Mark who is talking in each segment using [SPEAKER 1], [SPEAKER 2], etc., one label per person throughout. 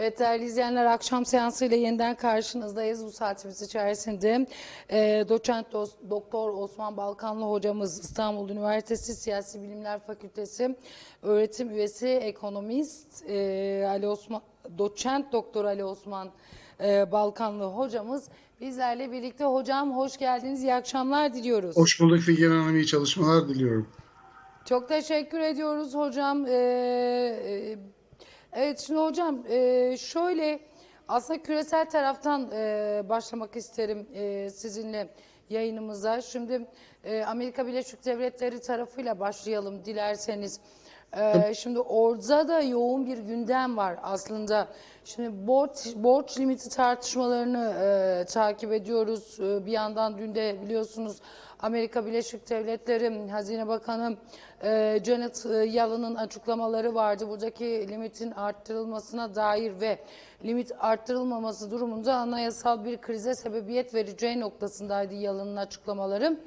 [SPEAKER 1] Evet değerli izleyenler akşam seansıyla yeniden karşınızdayız. Bu saatimiz içerisinde e, doçent dos- doktor Osman Balkanlı hocamız İstanbul Üniversitesi Siyasi Bilimler Fakültesi öğretim üyesi ekonomist e, Ali Osman doçent doktor Ali Osman e, Balkanlı hocamız bizlerle birlikte hocam hoş geldiniz. İyi akşamlar diliyoruz.
[SPEAKER 2] Hoş bulduk Figen Hanım. iyi çalışmalar diliyorum.
[SPEAKER 1] Çok teşekkür ediyoruz hocam. Ee, e, evet şimdi hocam e, şöyle aslında küresel taraftan e, başlamak isterim e, sizinle yayınımıza. Şimdi Amerika Birleşik Devletleri tarafıyla başlayalım dilerseniz. Ee, şimdi orada da yoğun bir gündem var aslında. Şimdi borç, borç limiti tartışmalarını e, takip ediyoruz. E, bir yandan dün de biliyorsunuz Amerika Birleşik Devletleri Hazine Bakanı e, Janet e, Yellen'ın açıklamaları vardı. Buradaki limitin arttırılmasına dair ve limit arttırılmaması durumunda anayasal bir krize sebebiyet vereceği noktasındaydı Yellen'ın açıklamaları.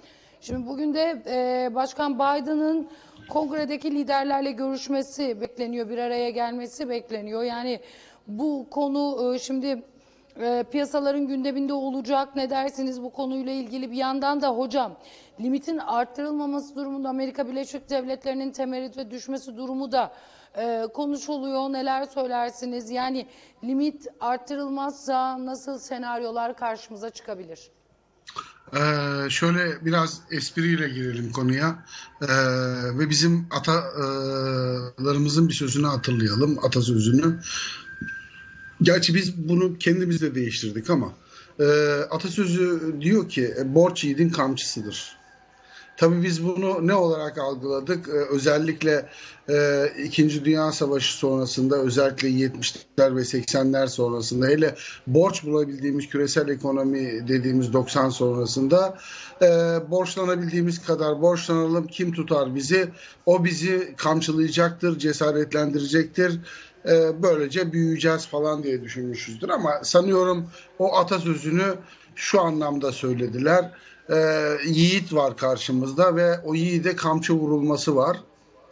[SPEAKER 1] Şimdi bugün de e, Başkan Biden'ın kongredeki liderlerle görüşmesi bekleniyor, bir araya gelmesi bekleniyor. Yani bu konu e, şimdi e, piyasaların gündeminde olacak. Ne dersiniz bu konuyla ilgili? Bir yandan da hocam limitin arttırılmaması durumunda Amerika Birleşik Devletleri'nin temerrüte düşmesi durumu da e, konuşuluyor. Neler söylersiniz? Yani limit arttırılmazsa nasıl senaryolar karşımıza çıkabilir?
[SPEAKER 2] Ee, şöyle biraz espriyle girelim konuya Ee, ve bizim atalarımızın bir sözünü hatırlayalım, atasözünü. Gerçi biz bunu kendimiz de değiştirdik ama e, atasözü diyor ki e, borç yiğidin kamçısıdır. Tabii biz bunu ne olarak algıladık? Ee, özellikle e, İkinci Dünya Savaşı sonrasında, özellikle 70'ler ve 80'ler sonrasında, hele borç bulabildiğimiz küresel ekonomi dediğimiz 90 sonrasında e, borçlanabildiğimiz kadar borçlanalım. Kim tutar bizi? O bizi kamçılayacaktır, cesaretlendirecektir. E, böylece büyüyeceğiz falan diye düşünmüşüzdür. Ama sanıyorum o atasözünü şu anlamda söylediler e, yiğit var karşımızda ve o yiğide kamçı vurulması var.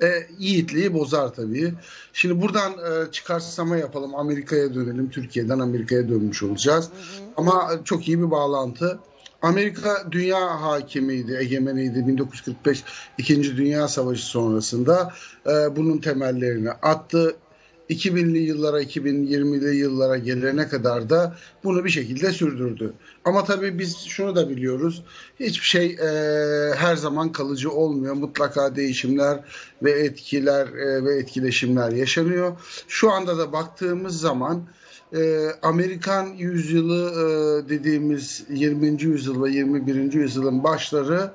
[SPEAKER 2] E, yiğitliği bozar tabii. Şimdi buradan e, çıkarsama yapalım. Amerika'ya dönelim. Türkiye'den Amerika'ya dönmüş olacağız. Hı hı. Ama çok iyi bir bağlantı. Amerika dünya hakimiydi, egemeniydi 1945 İkinci Dünya Savaşı sonrasında. E, bunun temellerini attı. 2000'li yıllara 2020'li yıllara gelene kadar da bunu bir şekilde sürdürdü. Ama tabii biz şunu da biliyoruz. Hiçbir şey e, her zaman kalıcı olmuyor. Mutlaka değişimler ve etkiler e, ve etkileşimler yaşanıyor. Şu anda da baktığımız zaman e, Amerikan yüzyılı e, dediğimiz 20. yüzyıl ve 21. yüzyılın başları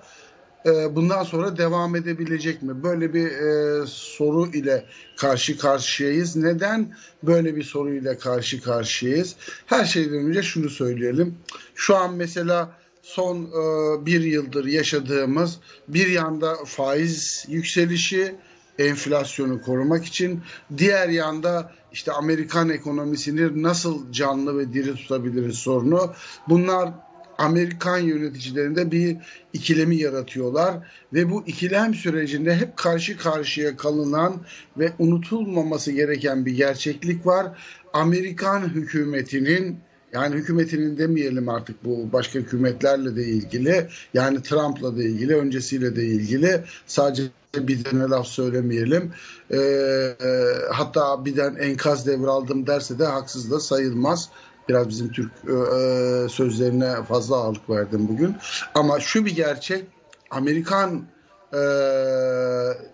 [SPEAKER 2] e, bundan sonra devam edebilecek mi? Böyle bir e, soru ile karşı karşıyayız. Neden böyle bir soru ile karşı karşıyayız? Her şeyden önce şunu söyleyelim. Şu an mesela son e, bir yıldır yaşadığımız bir yanda faiz yükselişi, enflasyonu korumak için, diğer yanda işte Amerikan ekonomisini nasıl canlı ve diri tutabiliriz sorunu. Bunlar Amerikan yöneticilerinde bir ikilemi yaratıyorlar ve bu ikilem sürecinde hep karşı karşıya kalınan ve unutulmaması gereken bir gerçeklik var. Amerikan hükümetinin yani hükümetinin demeyelim artık bu başka hükümetlerle de ilgili yani Trump'la da ilgili öncesiyle de ilgili sadece Biden'e laf söylemeyelim. Ee, e, hatta Biden enkaz devraldım derse de haksız da sayılmaz. Biraz bizim Türk e, e, sözlerine fazla ağırlık verdim bugün. Ama şu bir gerçek, Amerikan e,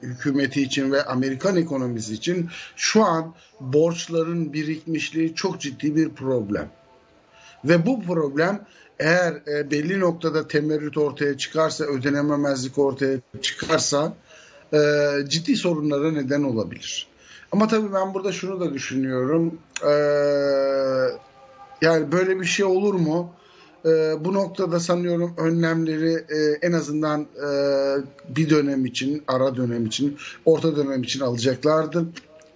[SPEAKER 2] hükümeti için ve Amerikan ekonomisi için şu an borçların birikmişliği çok ciddi bir problem. Ve bu problem eğer e, belli noktada temerrüt ortaya çıkarsa, ödenememezlik ortaya çıkarsa e, ciddi sorunlara neden olabilir. Ama tabii ben burada şunu da düşünüyorum. Eee yani böyle bir şey olur mu? Ee, bu noktada sanıyorum önlemleri e, en azından e, bir dönem için, ara dönem için, orta dönem için alacaklardı.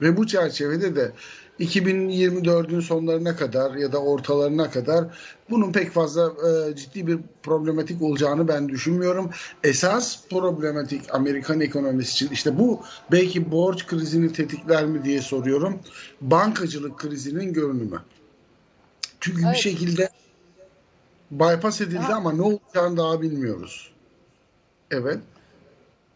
[SPEAKER 2] Ve bu çerçevede de 2024'ün sonlarına kadar ya da ortalarına kadar bunun pek fazla e, ciddi bir problematik olacağını ben düşünmüyorum. Esas problematik Amerikan ekonomisi için işte bu belki borç krizini tetikler mi diye soruyorum. Bankacılık krizinin görünümü. Çünkü
[SPEAKER 1] Evet.
[SPEAKER 2] bir şekilde bypass edildi ama ne olacağını daha bilmiyoruz. Evet.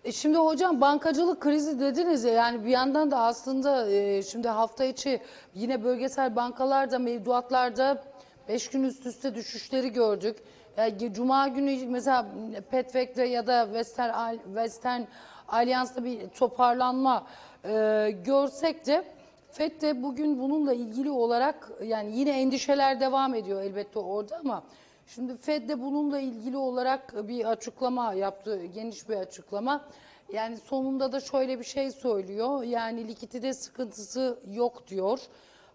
[SPEAKER 1] E Şimdi hocam bankacılık krizi dediniz ya yani bir yandan da aslında e, şimdi hafta içi yine bölgesel bankalarda mevduatlarda 5 gün üst üste düşüşleri gördük. Yani Cuma günü mesela Petvek'te ya da Western, Western Alliance'da bir toparlanma e, görsek de FED de bugün bununla ilgili olarak yani yine endişeler devam ediyor elbette orada ama Şimdi Fed de bununla ilgili olarak bir açıklama yaptı, geniş bir açıklama. Yani sonunda da şöyle bir şey söylüyor. Yani likidite sıkıntısı yok diyor.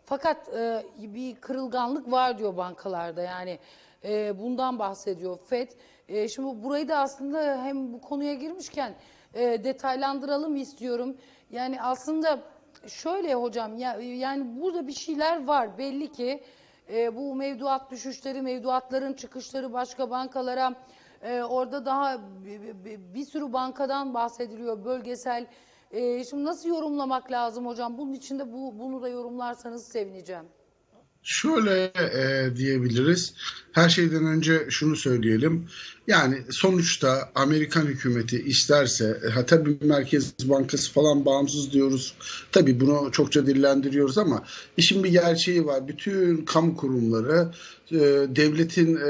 [SPEAKER 1] Fakat e, bir kırılganlık var diyor bankalarda. Yani e, bundan bahsediyor Fed. E, şimdi burayı da aslında hem bu konuya girmişken e, detaylandıralım istiyorum. Yani aslında şöyle hocam ya, yani burada bir şeyler var belli ki. E, bu mevduat düşüşleri, mevduatların çıkışları başka bankalara e, orada daha bir, bir- sürü bankadan bahsediliyor bölgesel. E, şimdi nasıl yorumlamak lazım hocam? Bunun içinde bu bunu da yorumlarsanız sevineceğim.
[SPEAKER 2] Şöyle e, diyebiliriz. Her şeyden önce şunu söyleyelim. Yani sonuçta Amerikan hükümeti isterse, e, ha tabii Merkez Bankası falan bağımsız diyoruz. Tabii bunu çokça dillendiriyoruz ama işin bir gerçeği var. Bütün kamu kurumları e, devletin e,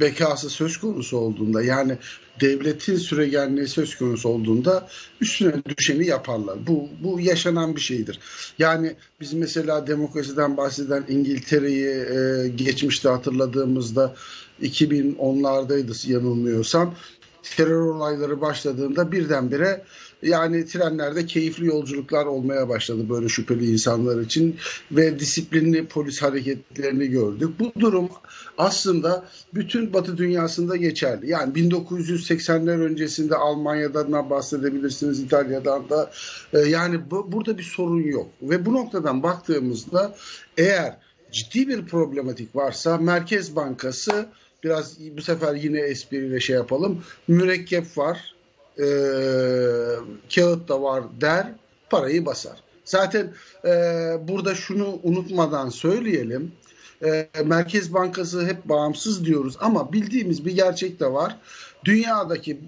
[SPEAKER 2] bekası söz konusu olduğunda yani devletin süregenliği söz konusu olduğunda üstüne düşeni yaparlar. Bu bu yaşanan bir şeydir. Yani biz mesela demokrasiden bahseden İngiltere'yi e, geçmişte hatırladığımızda 2010'lardaydı yanılmıyorsam terör olayları başladığında birdenbire yani trenlerde keyifli yolculuklar olmaya başladı böyle şüpheli insanlar için ve disiplinli polis hareketlerini gördük. Bu durum aslında bütün Batı dünyasında geçerli. Yani 1980'ler öncesinde Almanya'dan bahsedebilirsiniz, İtalya'dan da. Ee, yani bu, burada bir sorun yok. Ve bu noktadan baktığımızda eğer ciddi bir problematik varsa Merkez Bankası biraz bu sefer yine espriyle şey yapalım. Mürekkep var, e, kağıt da var der, parayı basar. Zaten e, burada şunu unutmadan söyleyelim. E, Merkez Bankası hep bağımsız diyoruz ama bildiğimiz bir gerçek de var. Dünyadaki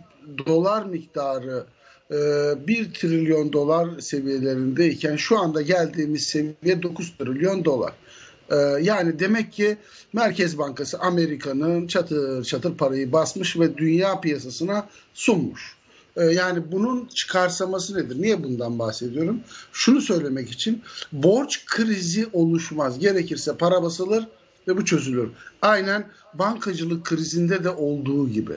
[SPEAKER 2] dolar miktarı e, 1 trilyon dolar seviyelerindeyken şu anda geldiğimiz seviye 9 trilyon dolar. Ee, yani demek ki Merkez Bankası Amerika'nın çatır çatır parayı basmış ve dünya piyasasına sunmuş. Ee, yani bunun çıkarsaması nedir? Niye bundan bahsediyorum? Şunu söylemek için borç krizi oluşmaz. Gerekirse para basılır ve bu çözülür. Aynen bankacılık krizinde de olduğu gibi.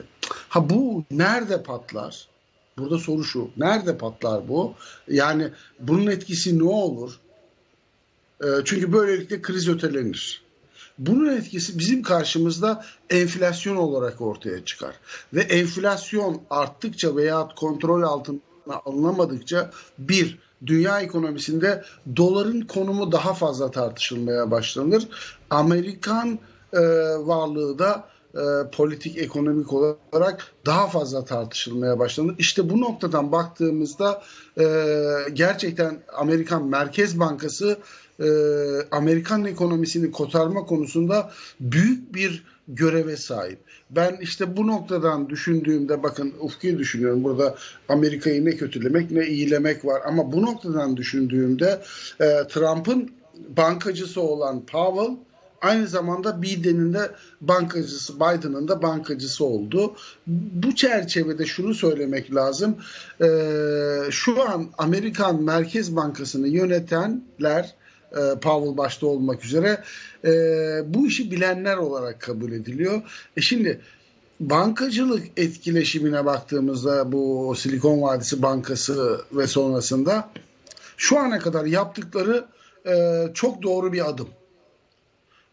[SPEAKER 2] Ha bu nerede patlar? Burada soru şu. Nerede patlar bu? Yani bunun etkisi ne olur? E, Çünkü böylelikle kriz ötelenir. Bunun etkisi bizim karşımızda enflasyon olarak ortaya çıkar. Ve enflasyon arttıkça veya kontrol altına alınamadıkça bir, dünya ekonomisinde doların konumu daha fazla tartışılmaya başlanır. Amerikan e, varlığı da e, politik ekonomik olarak daha fazla tartışılmaya başlanır. İşte bu noktadan baktığımızda e, gerçekten Amerikan Merkez Bankası e, Amerikan ekonomisini kotarma konusunda büyük bir göreve sahip. Ben işte bu noktadan düşündüğümde bakın ufki düşünüyorum. Burada Amerika'yı ne kötülemek ne iyilemek var. Ama bu noktadan düşündüğümde e, Trump'ın bankacısı olan Powell aynı zamanda Biden'in de bankacısı, Biden'ın da bankacısı oldu. Bu çerçevede şunu söylemek lazım. E, şu an Amerikan Merkez Bankası'nı yönetenler e, Powell başta olmak üzere e, bu işi bilenler olarak kabul ediliyor. E şimdi bankacılık etkileşimine baktığımızda bu Silikon Vadisi Bankası ve sonrasında şu ana kadar yaptıkları e, çok doğru bir adım.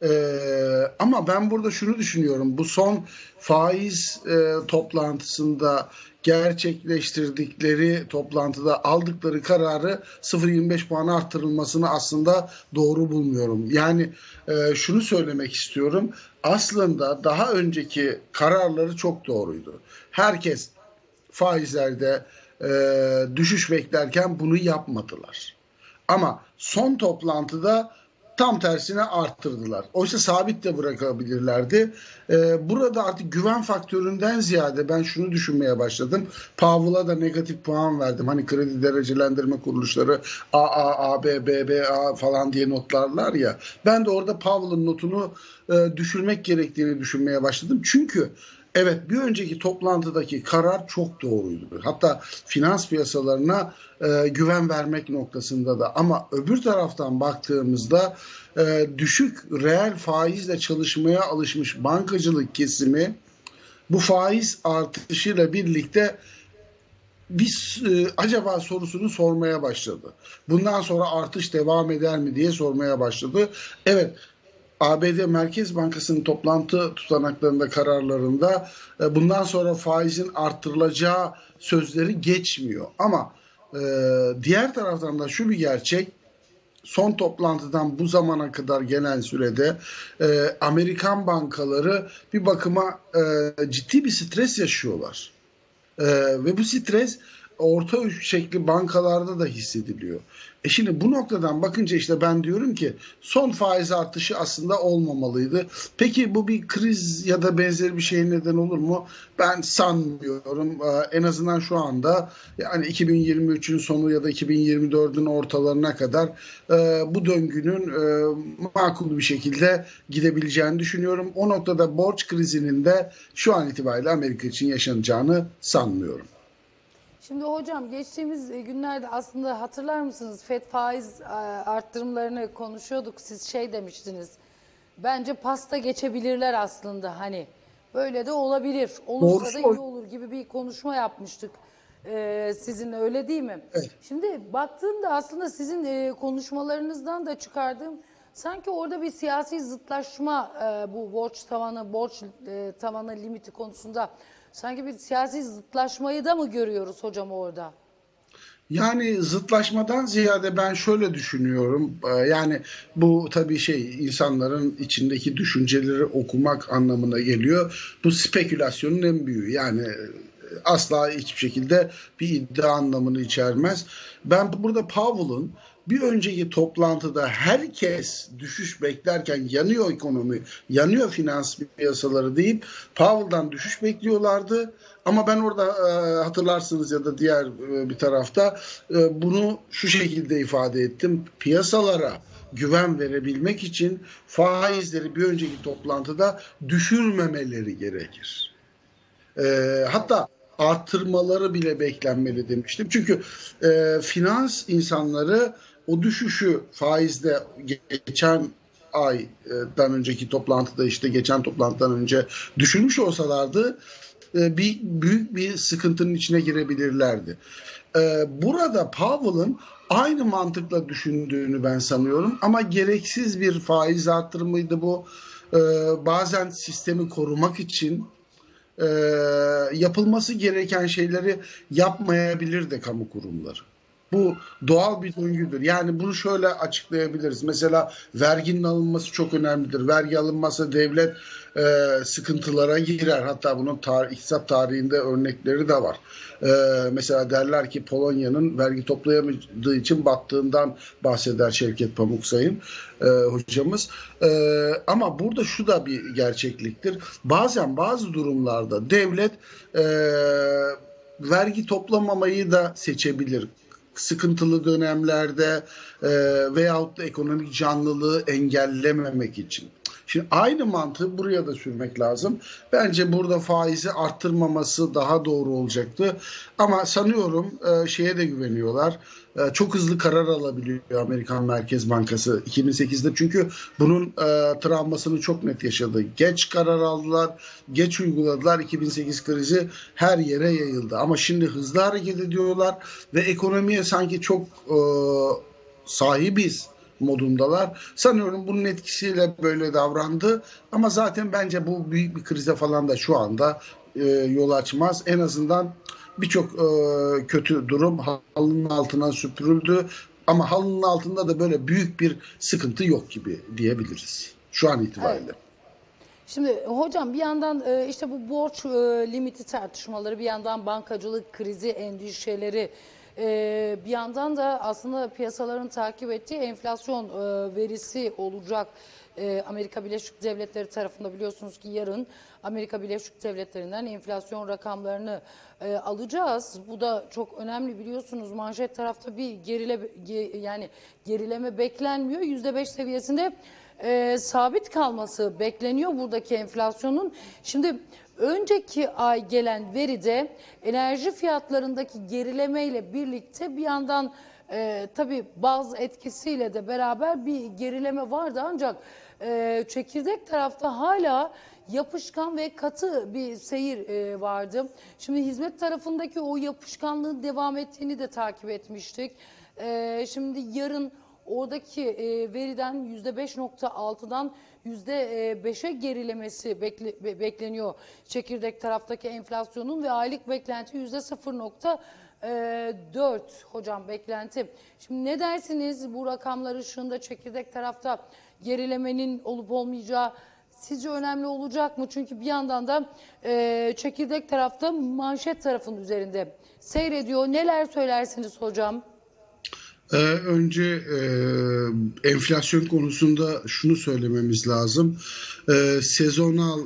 [SPEAKER 2] Ee, ama ben burada şunu düşünüyorum. Bu son faiz e, toplantısında gerçekleştirdikleri toplantıda aldıkları kararı 0.25 puan arttırılmasını aslında doğru bulmuyorum. Yani e, şunu söylemek istiyorum. Aslında daha önceki kararları çok doğruydu. Herkes faizlerde e, düşüş beklerken bunu yapmadılar. Ama son toplantıda tam tersine arttırdılar. Oysa sabit de bırakabilirlerdi. Ee, burada artık güven faktöründen ziyade ben şunu düşünmeye başladım. Powell'a da negatif puan verdim. Hani kredi derecelendirme kuruluşları AA, AB, BBA falan diye notlarlar ya. Ben de orada Powell'ın notunu e, düşürmek gerektiğini düşünmeye başladım. Çünkü Evet bir önceki toplantıdaki karar çok doğruydu. Hatta finans piyasalarına e, güven vermek noktasında da ama öbür taraftan baktığımızda e, düşük reel faizle çalışmaya alışmış bankacılık kesimi bu faiz artışıyla birlikte biz e, acaba sorusunu sormaya başladı. Bundan sonra artış devam eder mi diye sormaya başladı. Evet ABD Merkez Bankası'nın toplantı tutanaklarında kararlarında e, bundan sonra faizin arttırılacağı sözleri geçmiyor. Ama e, diğer taraftan da şu bir gerçek son toplantıdan bu zamana kadar gelen sürede e, Amerikan bankaları bir bakıma ciddi bir stres yaşıyorlar. E, ve bu stres orta şekli bankalarda da hissediliyor. E şimdi bu noktadan bakınca işte ben diyorum ki son faiz artışı aslında olmamalıydı. Peki bu bir kriz ya da benzeri bir şey neden olur mu? Ben sanmıyorum. Ee, en azından şu anda yani 2023'ün sonu ya da 2024'ün ortalarına kadar e, bu döngünün e, makul bir şekilde gidebileceğini düşünüyorum. O noktada borç krizinin de şu an itibariyle Amerika için yaşanacağını sanmıyorum.
[SPEAKER 1] Şimdi hocam geçtiğimiz e, günlerde aslında hatırlar mısınız FED faiz e, arttırımlarını konuşuyorduk. Siz şey demiştiniz. Bence pasta geçebilirler aslında hani. Böyle de olabilir. Olursa
[SPEAKER 2] Doğrusu
[SPEAKER 1] da iyi olur gibi bir konuşma yapmıştık. Ee, sizinle öyle değil mi?
[SPEAKER 2] Evet.
[SPEAKER 1] Şimdi baktığımda aslında sizin e, konuşmalarınızdan da çıkardığım sanki orada bir siyasi zıtlaşma e, bu borç tavanı, borç e, tavanı limiti konusunda sanki bir siyasi zıtlaşmayı da mı görüyoruz hocam orada?
[SPEAKER 2] Yani zıtlaşmadan ziyade ben şöyle düşünüyorum. Ee, Yani bu tabii şey insanların içindeki düşünceleri okumak anlamına geliyor. Bu spekülasyonun en büyüğü. Yani e, asla hiçbir şekilde bir iddia anlamını içermez. Ben burada Powell'ın bir önceki toplantıda herkes düşüş beklerken yanıyor ekonomi, yanıyor finans piyasaları deyip Powell'dan düşüş bekliyorlardı. Ama ben orada e, hatırlarsınız ya da diğer e, bir tarafta e, bunu şu şekilde ifade ettim. Piyasalara güven verebilmek için faizleri bir önceki toplantıda düşürmemeleri gerekir. E, hatta arttırmaları bile beklenmeli demiştim. Çünkü e, finans insanları o düşüşü faizde geçen aydan önceki toplantıda işte geçen toplantıdan önce düşürmüş olsalardı e, bir büyük bir sıkıntının içine girebilirlerdi. E, burada Powell'ın aynı mantıkla düşündüğünü ben sanıyorum ama gereksiz bir faiz arttırımıydı bu. E, bazen sistemi korumak için yapılması gereken şeyleri yapmayabilir de kamu kurumları. Bu doğal bir döngüdür. Yani bunu şöyle açıklayabiliriz. Mesela verginin alınması çok önemlidir. Vergi alınmazsa devlet e, sıkıntılara girer. Hatta bunun tar iktisat tarihinde örnekleri de var. E, mesela derler ki Polonya'nın vergi toplayamadığı için battığından bahseder Şevket Pamuksay'ın e, hocamız. E, ama burada şu da bir gerçekliktir. Bazen bazı durumlarda devlet e, vergi toplamamayı da seçebilir sıkıntılı dönemlerde e, veyahut da ekonomik canlılığı engellememek için. Şimdi aynı mantığı buraya da sürmek lazım. Bence burada faizi arttırmaması daha doğru olacaktı. Ama sanıyorum e, şeye de güveniyorlar. E, çok hızlı karar alabiliyor Amerikan Merkez Bankası 2008'de. Çünkü bunun e, travmasını çok net yaşadı. Geç karar aldılar, geç uyguladılar. 2008 krizi her yere yayıldı. Ama şimdi hızlı hareket ediyorlar ve ekonomiye sanki çok e, sahibiz modundalar. Sanıyorum bunun etkisiyle böyle davrandı ama zaten bence bu büyük bir krize falan da şu anda e, yol açmaz. En azından birçok e, kötü durum halının altına süpürüldü ama halının altında da böyle büyük bir sıkıntı yok gibi diyebiliriz şu an itibariyle.
[SPEAKER 1] Şimdi hocam bir yandan e, işte bu borç e, limiti tartışmaları, bir yandan bankacılık krizi endişeleri, e, bir yandan da aslında piyasaların takip ettiği enflasyon e, verisi olacak. E, Amerika Birleşik Devletleri tarafında biliyorsunuz ki yarın Amerika Birleşik Devletleri'nden enflasyon rakamlarını e, alacağız. Bu da çok önemli biliyorsunuz. Manşet tarafta bir gerile ge- yani gerileme beklenmiyor. %5 seviyesinde e, sabit kalması bekleniyor buradaki enflasyonun. Şimdi önceki ay gelen veride enerji fiyatlarındaki gerilemeyle birlikte bir yandan e, tabii bazı etkisiyle de beraber bir gerileme vardı ancak e, çekirdek tarafta hala yapışkan ve katı bir seyir e, vardı. Şimdi hizmet tarafındaki o yapışkanlığın devam ettiğini de takip etmiştik. E, şimdi yarın oradaki e, veriden %5.6'dan %5'e gerilemesi bekle- be- bekleniyor çekirdek taraftaki enflasyonun ve aylık beklenti %0.4 hocam beklenti. Şimdi ne dersiniz bu rakamlar ışığında çekirdek tarafta gerilemenin olup olmayacağı sizce önemli olacak mı? Çünkü bir yandan da e, çekirdek tarafta manşet tarafın üzerinde seyrediyor. Neler söylersiniz hocam?
[SPEAKER 2] Ee, önce e, enflasyon konusunda şunu söylememiz lazım. Ee, sezonal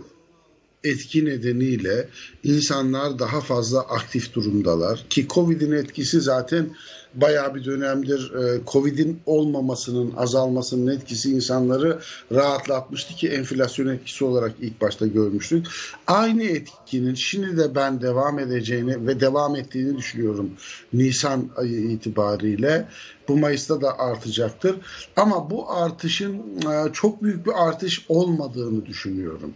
[SPEAKER 2] etki nedeniyle insanlar daha fazla aktif durumdalar. Ki Covid'in etkisi zaten bayağı bir dönemdir e, Covid'in olmamasının, azalmasının etkisi insanları rahatlatmıştı ki enflasyon etkisi olarak ilk başta görmüştük. Aynı etkinin şimdi de ben devam edeceğini ve devam ettiğini düşünüyorum Nisan ayı itibariyle. Bu Mayıs'ta da artacaktır. Ama bu artışın e, çok büyük bir artış olmadığını düşünüyorum.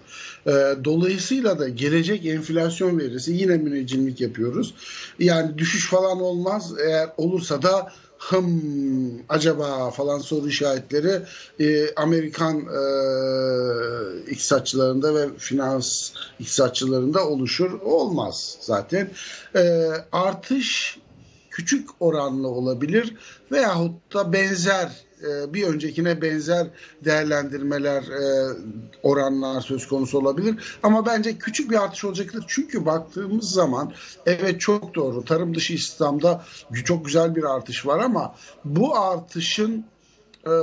[SPEAKER 2] E, Dolayısıyla da gelecek enflasyon verisi yine müneccimlik yapıyoruz. Yani düşüş falan olmaz. Eğer olursa da hım acaba falan soru işaretleri e, Amerikan e, iktisatçılarında ve finans iktisatçılarında oluşur. Olmaz zaten. E, artış küçük oranlı olabilir veyahut da benzer e, bir öncekine benzer değerlendirmeler e, oranlar söz konusu olabilir ama bence küçük bir artış olacaktır çünkü baktığımız zaman evet çok doğru tarım dışı istihdamda çok güzel bir artış var ama bu artışın e,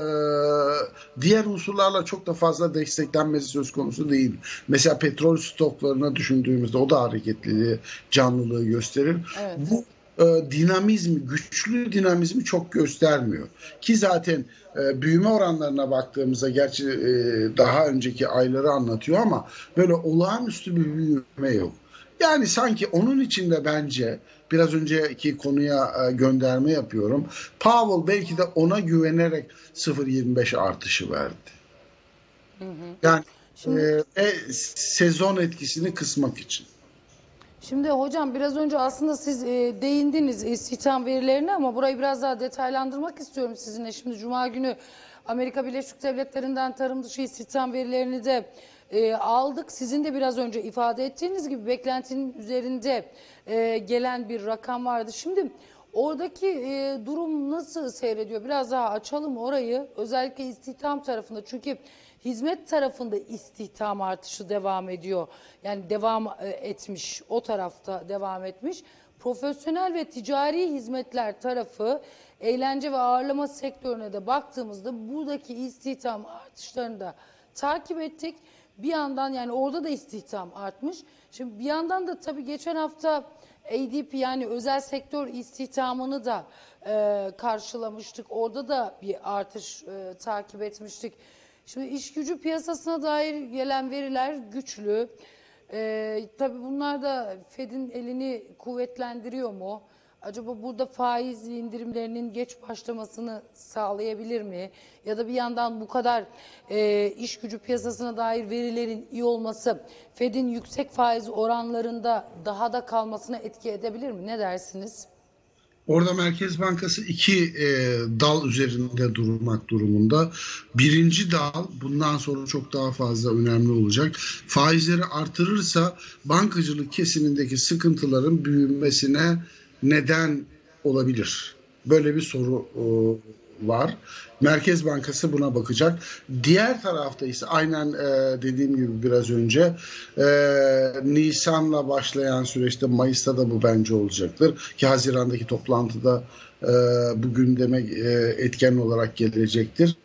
[SPEAKER 2] diğer unsurlarla çok da fazla desteklenmesi söz konusu değil. Mesela petrol stoklarına düşündüğümüzde o da hareketliliği, canlılığı gösterir.
[SPEAKER 1] Evet.
[SPEAKER 2] Bu e, dinamizmi, güçlü dinamizmi çok göstermiyor. Ki zaten e, büyüme oranlarına baktığımızda gerçi e, daha önceki ayları anlatıyor ama böyle olağanüstü bir büyüme yok. Yani sanki onun içinde bence biraz önceki konuya gönderme yapıyorum. Powell belki de ona güvenerek 0.25 artışı verdi. Yani
[SPEAKER 1] Şimdi-
[SPEAKER 2] e, sezon etkisini kısmak için.
[SPEAKER 1] Şimdi hocam biraz önce aslında siz e, değindiniz istihdam verilerine ama burayı biraz daha detaylandırmak istiyorum sizinle. Şimdi Cuma günü Amerika Birleşik Devletleri'nden tarım dışı istihdam verilerini de e, aldık. Sizin de biraz önce ifade ettiğiniz gibi beklentinin üzerinde e, gelen bir rakam vardı. Şimdi oradaki e, durum nasıl seyrediyor? Biraz daha açalım orayı. Özellikle istihdam tarafında çünkü Hizmet tarafında istihdam artışı devam ediyor. Yani devam e, etmiş, o tarafta devam etmiş. Profesyonel ve ticari hizmetler tarafı eğlence ve ağırlama sektörüne de baktığımızda buradaki istihdam artışlarını da takip ettik. Bir yandan yani orada da istihdam artmış. Şimdi bir yandan da tabii geçen hafta ADP yani özel sektör istihdamını da e, karşılamıştık. Orada da bir artış e, takip etmiştik. Şimdi iş gücü piyasasına dair gelen veriler güçlü. Ee, tabii bunlar da Fed'in elini kuvvetlendiriyor mu? Acaba burada faiz indirimlerinin geç başlamasını sağlayabilir mi? Ya da bir yandan bu kadar e, iş gücü piyasasına dair verilerin iyi olması Fed'in yüksek faiz oranlarında daha da kalmasına etki edebilir mi? Ne dersiniz?
[SPEAKER 2] Orada Merkez Bankası iki e, dal üzerinde durmak durumunda. Birinci dal bundan sonra çok daha fazla önemli olacak. Faizleri artırırsa bankacılık kesimindeki sıkıntıların büyümesine neden olabilir. Böyle bir soru var. Merkez Bankası buna bakacak. Diğer tarafta ise aynen e, dediğim gibi biraz önce e, Nisan'la başlayan süreçte Mayıs'ta da bu bence olacaktır. Ki Haziran'daki toplantıda e, bu gündeme e, etken olarak gelecektir.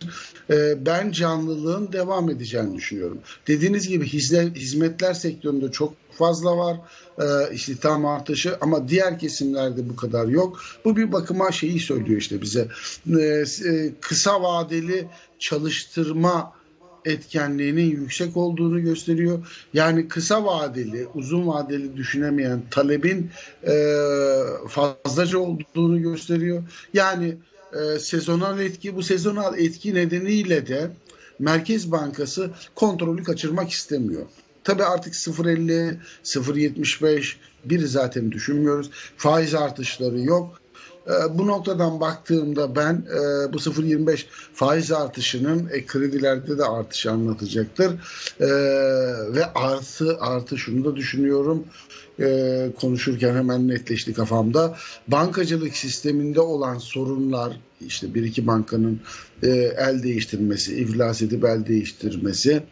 [SPEAKER 2] E, ben canlılığın devam edeceğini düşünüyorum. Dediğiniz gibi hizmet, hizmetler sektöründe çok fazla var e, istihdam artışı ama diğer kesimlerde bu kadar yok. Bu bir bakıma şeyi söylüyor işte bize e, e, kısa vadeli çalıştırma etkenliğinin yüksek olduğunu gösteriyor. Yani kısa vadeli, uzun vadeli düşünemeyen talebin e, fazlaca olduğunu gösteriyor. Yani e, sezonal etki, bu sezonal etki nedeniyle de Merkez Bankası kontrolü kaçırmak istemiyor. Tabii artık 0.50, 0.75 bir zaten düşünmüyoruz. Faiz artışları yok. E, bu noktadan baktığımda ben e, bu 0.25 faiz artışının e, kredilerde de artış anlatacaktır. E, ve artı artı şunu da düşünüyorum e, konuşurken hemen netleşti kafamda. Bankacılık sisteminde olan sorunlar işte bir iki bankanın e, el değiştirmesi, iflas edip el değiştirmesi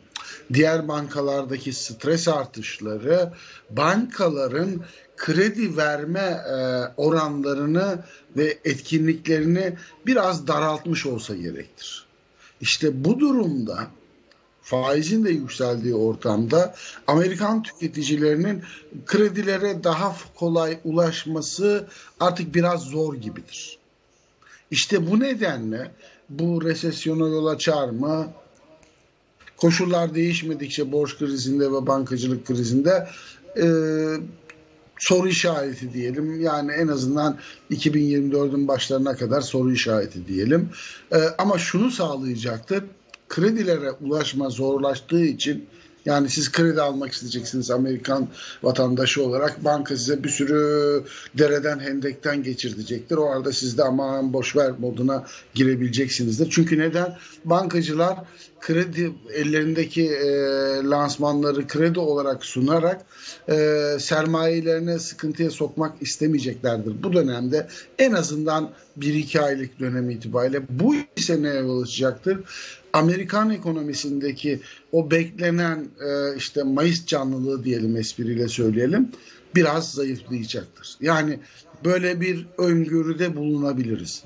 [SPEAKER 2] diğer bankalardaki stres artışları bankaların kredi verme e, oranlarını ve etkinliklerini biraz daraltmış olsa gerektir. İşte bu durumda faizin de yükseldiği ortamda Amerikan tüketicilerinin kredilere daha kolay ulaşması artık biraz zor gibidir. İşte bu nedenle bu resesyona yol açar mı? Koşullar değişmedikçe borç krizinde ve bankacılık krizinde e, soru işareti diyelim. Yani en azından 2024'ün başlarına kadar soru işareti diyelim. E, ama şunu sağlayacaktır. Kredilere ulaşma zorlaştığı için yani siz kredi almak isteyeceksiniz Amerikan vatandaşı olarak. Banka size bir sürü dereden hendekten geçirtecektir. O arada siz de aman boş ver moduna girebileceksinizdir. Çünkü neden? Bankacılar kredi ellerindeki e, lansmanları kredi olarak sunarak e, sermayelerine sıkıntıya sokmak istemeyeceklerdir. Bu dönemde en azından 1-2 aylık dönem itibariyle bu ise neye yol açacaktır? Amerikan ekonomisindeki o beklenen e, işte Mayıs canlılığı diyelim espriyle söyleyelim biraz zayıflayacaktır. Yani böyle bir öngörüde bulunabiliriz.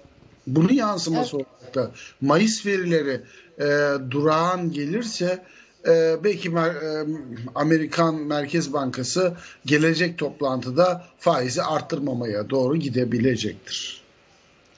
[SPEAKER 2] Bunun yansıması evet. olarak da Mayıs verileri e, durağan gelirse e, belki mer, e, Amerikan Merkez Bankası gelecek toplantıda faizi arttırmamaya doğru gidebilecektir.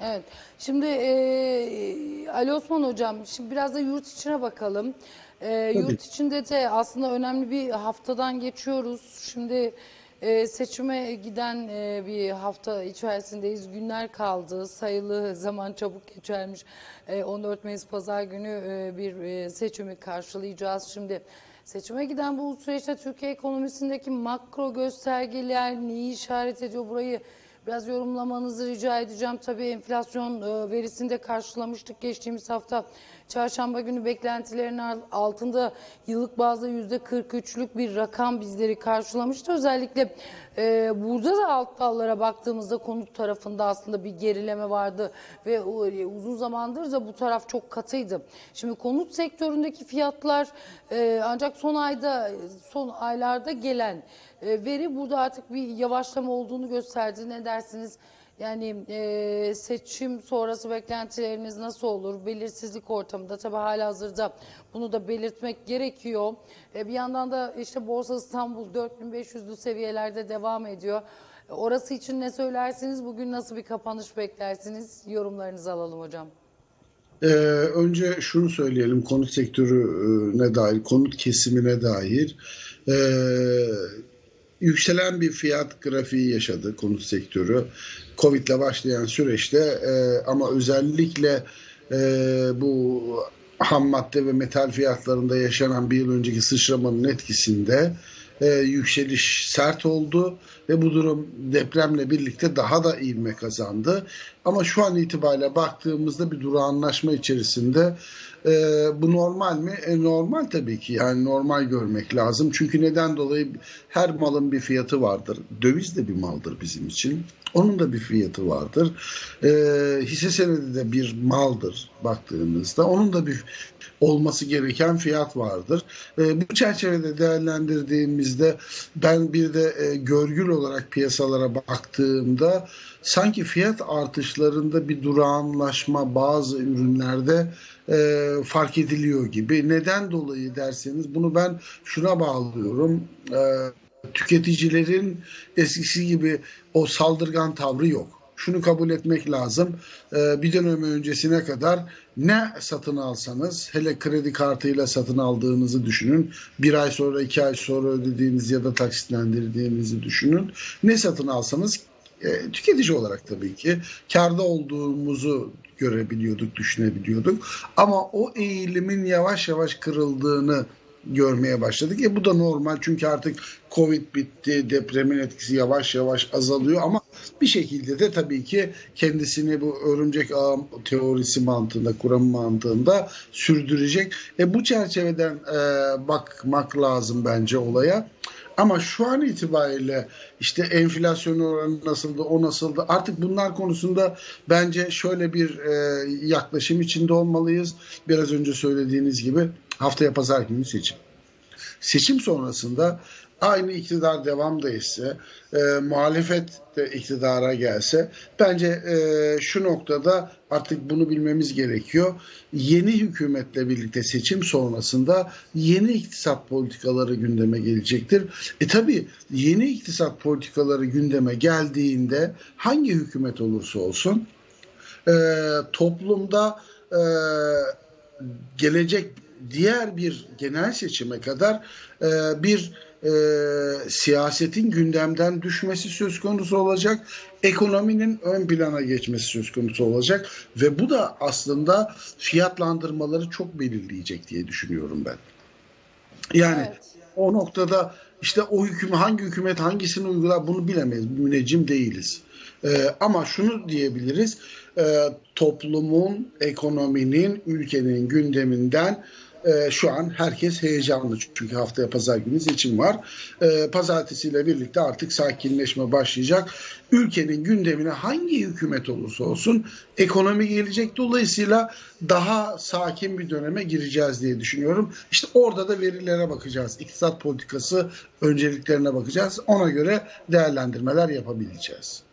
[SPEAKER 1] Evet. Şimdi e, Ali Osman Hocam, şimdi biraz da yurt içine bakalım. E, yurt içinde de aslında önemli bir haftadan geçiyoruz. Şimdi e, seçime giden e, bir hafta içerisindeyiz. Günler kaldı. Sayılı zaman çabuk geçermiş. E, 14 Mayıs Pazar günü e, bir e, seçimi karşılayacağız. Şimdi seçime giden bu süreçte Türkiye ekonomisindeki makro göstergeler neyi işaret ediyor? Burayı Biraz yorumlamanızı rica edeceğim. Tabii enflasyon e, verisini karşılamıştık geçtiğimiz hafta. Çarşamba günü beklentilerin altında yıllık bazda yüzde 43'lük bir rakam bizleri karşılamıştı. Özellikle e, burada da alt dallara baktığımızda konut tarafında aslında bir gerileme vardı ve e, uzun zamandır da bu taraf çok katıydı. Şimdi konut sektöründeki fiyatlar e, ancak son ayda son aylarda gelen e, veri burada artık bir yavaşlama olduğunu gösterdi. Ne dersiniz? Yani e, seçim sonrası beklentileriniz nasıl olur? Belirsizlik ortamında tabii hala hazırda bunu da belirtmek gerekiyor. E, bir yandan da işte Borsa İstanbul 4500'lü seviyelerde devam ediyor. E, orası için ne söylersiniz? Bugün nasıl bir kapanış beklersiniz? Yorumlarınızı alalım hocam.
[SPEAKER 2] Ee, önce şunu söyleyelim konut sektörüne dair, konut kesimine dair. Ee, yükselen bir fiyat grafiği yaşadı konut sektörü. Covid ile başlayan süreçte e, ama özellikle e, bu ham madde ve metal fiyatlarında yaşanan bir yıl önceki sıçramanın etkisinde e, yükseliş sert oldu ve bu durum depremle birlikte daha da ivme kazandı. Ama şu an itibariyle baktığımızda bir durağanlaşma içerisinde e, bu normal mi? E, normal tabii ki yani normal görmek lazım. Çünkü neden dolayı her malın bir fiyatı vardır. Döviz de bir maldır bizim için. Onun da bir fiyatı vardır. E, hisse senedi de bir maldır baktığınızda. Onun da bir olması gereken fiyat vardır. E, bu çerçevede değerlendirdiğimizde ben bir de e, görgül olarak piyasalara baktığımda sanki fiyat artışlarında bir durağanlaşma bazı ürünlerde e, fark ediliyor gibi. Neden dolayı derseniz bunu ben şuna bağlıyorum. E, tüketicilerin eskisi gibi o saldırgan tavrı yok. Şunu kabul etmek lazım. E, bir dönem öncesine kadar ne satın alsanız hele kredi kartıyla satın aldığınızı düşünün. Bir ay sonra iki ay sonra ödediğiniz ya da taksitlendirdiğinizi düşünün. Ne satın alsanız e, tüketici olarak tabii ki karda olduğumuzu görebiliyorduk, düşünebiliyorduk. Ama o eğilimin yavaş yavaş kırıldığını görmeye başladık. E bu da normal çünkü artık Covid bitti, depremin etkisi yavaş yavaş azalıyor ama bir şekilde de tabii ki kendisini bu örümcek ağ teorisi mantığında, kuramı mantığında sürdürecek. E bu çerçeveden e, bakmak lazım bence olaya. Ama şu an itibariyle işte enflasyon oranı nasıldı, o nasıldı artık bunlar konusunda bence şöyle bir e, yaklaşım içinde olmalıyız. Biraz önce söylediğiniz gibi haftaya pazar günü seçim. Seçim sonrasında aynı iktidar devam da etse, e, muhalefet de iktidara gelse bence e, şu noktada artık bunu bilmemiz gerekiyor. Yeni hükümetle birlikte seçim sonrasında yeni iktisat politikaları gündeme gelecektir. E tabi yeni iktisat politikaları gündeme geldiğinde hangi hükümet olursa olsun e, toplumda e, gelecek diğer bir genel seçime kadar e, bir e, siyasetin gündemden düşmesi söz konusu olacak. Ekonominin ön plana geçmesi söz konusu olacak ve bu da aslında fiyatlandırmaları çok belirleyecek diye düşünüyorum ben. Yani
[SPEAKER 1] Evet.
[SPEAKER 2] o noktada işte o hüküm hangi hükümet hangisini uygular bunu bilemeyiz. Müneccim değiliz. Ee, ama şunu diyebiliriz. e, toplumun, ekonominin, ülkenin gündeminden e, şu an herkes heyecanlı. Çünkü haftaya pazar günü seçim var. E, pazartesiyle birlikte artık sakinleşme başlayacak. Ülkenin gündemine hangi hükümet olursa olsun ekonomi gelecek. Dolayısıyla daha sakin bir döneme gireceğiz diye düşünüyorum. İşte orada da verilere bakacağız. İktisat politikası önceliklerine bakacağız. Ona göre değerlendirmeler yapabileceğiz.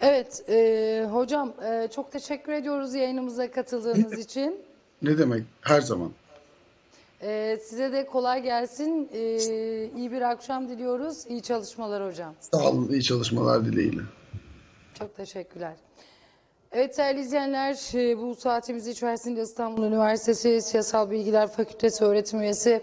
[SPEAKER 1] Evet, e, hocam e, çok teşekkür ediyoruz yayınımıza katıldığınız için.
[SPEAKER 2] Ne demek? Her zaman.
[SPEAKER 1] E, size de kolay gelsin. E, iyi bir akşam diliyoruz. İyi çalışmalar hocam.
[SPEAKER 2] Sağ olun. iyi çalışmalar dileğiyle.
[SPEAKER 1] Çok teşekkürler. Evet değerli izleyenler, e, bu saatimiz içerisinde İstanbul Üniversitesi Siyasal Bilgiler Fakültesi öğretim üyesi,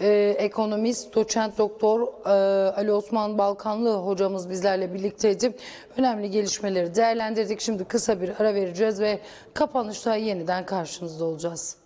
[SPEAKER 1] e, ekonomist, doçent doktor e, Ali Osman Balkanlı hocamız bizlerle birlikteydi. Önemli gelişmeleri değerlendirdik. Şimdi kısa bir ara vereceğiz ve kapanışta yeniden karşınızda olacağız.